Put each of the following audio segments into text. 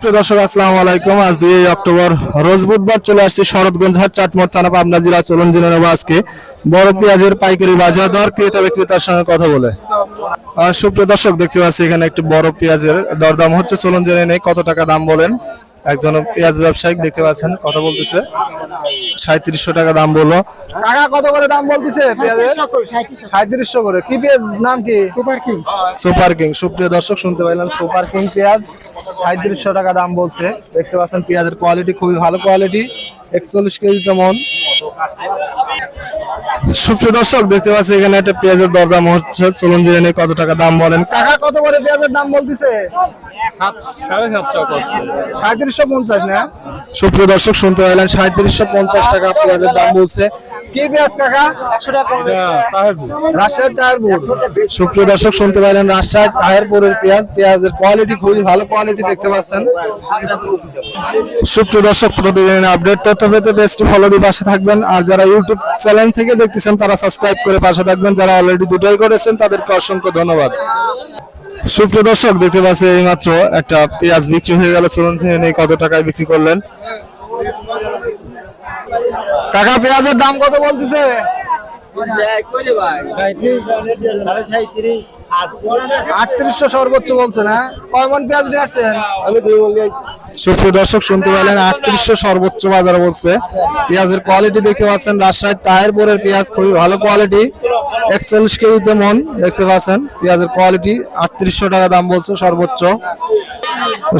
প্রিয় দর্শক আসসালামু আলাইকুম। আজ দুই অক্টোবর রোজ বুধবার চলে আসছে শরৎগঞ্জ হাট চাটমোট থানা পাবনা জেলা চলন জেনে নেব আজকে। বড় পেঁয়াজের পাইকারি বাজার দর ক্রেতা বিক্রেতার সঙ্গে কথা বলে। সুপ্রিয় দর্শক দেখতে পাচ্ছি এখানে একটি বড় পেঁয়াজের দরদাম হচ্ছে। চলন জেনে নেই কত টাকা দাম বলেন। একজন পেঁয়াজ ব্যবসায়িক দেখতে পাচ্ছেন কথা বলতেছে। সাঁত্রিশশো টাকা দাম বলল। কাকা কত করে দাম বলতেছে সাঁত্রিশশো করে। কি পেঁয়াজ নাম কি? Super king. Super king. সুপ্রিয় দর্শক শুনতে পাইলাম সুপার কিং পেঁয়াজ। সাঁত্রিশশো টাকা দাম বলছে। দেখতে পাচ্ছেন পেঁয়াজের কোয়ালিটি খুবই ভালো কোয়ালিটি একচল্লিশ কেজি তেমন সুপ্রিয় দর্শক, দেখতে পাচ্ছি এখানে একটা পেঁয়াজের দরদাম হচ্ছে। চলুন জেনে কত টাকা দাম বলেন। কাকা, কত করে পেঁয়াজের দাম বলতেছে? সাঁত্রিশশো পঞ্চাশ না? সুপ্রিয় দর্শক শুনতে পাইলেন সাঁত্রিশশো পঞ্চাশ টাকা পেঁয়াজের দাম বলছে। কি পেঁয়াজ কাকা? তাহেরপুর দর্শক শুনতে পাইলেন রাজশাহী তাহেরপুরের পেঁয়াজ। পেঁয়াজের কোয়ালিটি খুবই ভালো কোয়ালিটি দেখতে পাচ্ছেন। দর্শক প্রতিদিন আপডেট তথ্য পেতে বেস্ট ফলো দিয়ে পাশে থাকবেন। আর যারা ইউটিউব চ্যানেল থেকে দেখতেছেন তারা সাবস্ক্রাইব করে পাশে থাকবেন। যারা অলরেডি দুটোই করেছেন তাদেরকে অসংখ্য ধন্যবাদ। সুপ্রিয় দর্শক, দেখতে পাচ্ছি এইমাত্র একটা পেঁয়াজ বিক্রি হয়ে গেল। চলুন জেনে কত টাকায় বিক্রি করলেন। কাকা, পেঁয়াজের দাম কত বলতেছে? আটত্রিশশো সর্বোচ্চ বলছে না কয় মন পেঁয়াজ নিয়ে আসছেন? সুপ্রিয় দর্শক শুনতে পেলেন আটত্রিশশো সর্বোচ্চ বাজার বলছে। পেঁয়াজের কোয়ালিটি দেখতে পাচ্ছেন রাজশাহীর তাহেরপুরের পেঁয়াজ খুবই ভালো কোয়ালিটি একচল্লিশ কেজিতে মন দেখতে পাচ্ছেন পেঁয়াজের কোয়ালিটি আটত্রিশশো টাকা দাম বলছে সর্বোচ্চ।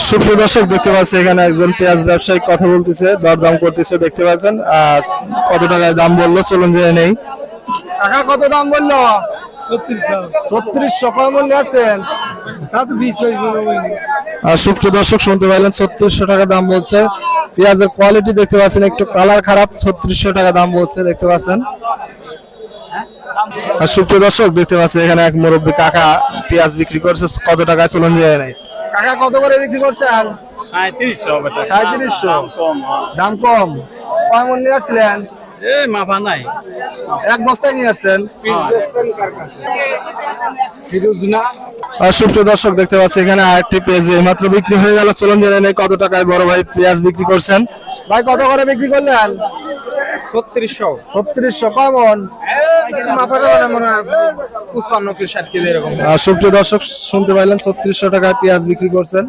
সুপ্রিয় দর্শক দেখতে পাচ্ছি এখানে একজন পেঁয়াজ ব্যবসায়ী কথা বলতেছে দরদাম করতেছে দেখতে পাচ্ছেন আর কত টাকায় দাম বলল চলুন যে নেই। টাকা কত দাম বলল? ছত্রিশশো কয় মন নিয়ে আসছেন আর সুপ্রিয় দর্শক শুনতে পাইলেন ছত্রিশশো টাকা দাম বলছে। পেঁয়াজের কোয়ালিটি দেখতে পাচ্ছেন একটু কালার খারাপ ছত্রিশশো টাকা দাম বলছে দেখতে পাচ্ছেন। আর সুপ্রিয় দর্শক দেখতে পাচ্ছেন এখানে এক মুরব্বী কাকা পেঁয়াজ বিক্রি করছে কত টাকায় চলুন যায় নাই? কাকা কত করে বিক্রি করছেন? সাঁত্রিশশো সাঁত্রিশশো। কম দাম কম। কয় মন নিয়ে আসছিলেন? এ মাফা নাই। এক বস্তায় নিয়ে আসছেন? সুপ্রিয় দর্শক দেখতে পাচ্ছি এখানে আরেকটি পেঁয়াজ এইমাত্র বিক্রি হয়ে গেল। চলুন জেনে নেই কত টাকায় বড় ভাই পেঁয়াজ বিক্রি করছেন। ভাই কত করে বিক্রি করলেন? ছত্রিশশো। ছত্রিশশো মন? সুপ্রিয় দর্শক শুনতে পাইলেন ছত্রিশশো টাকায় পেঁয়াজ বিক্রি করছেন।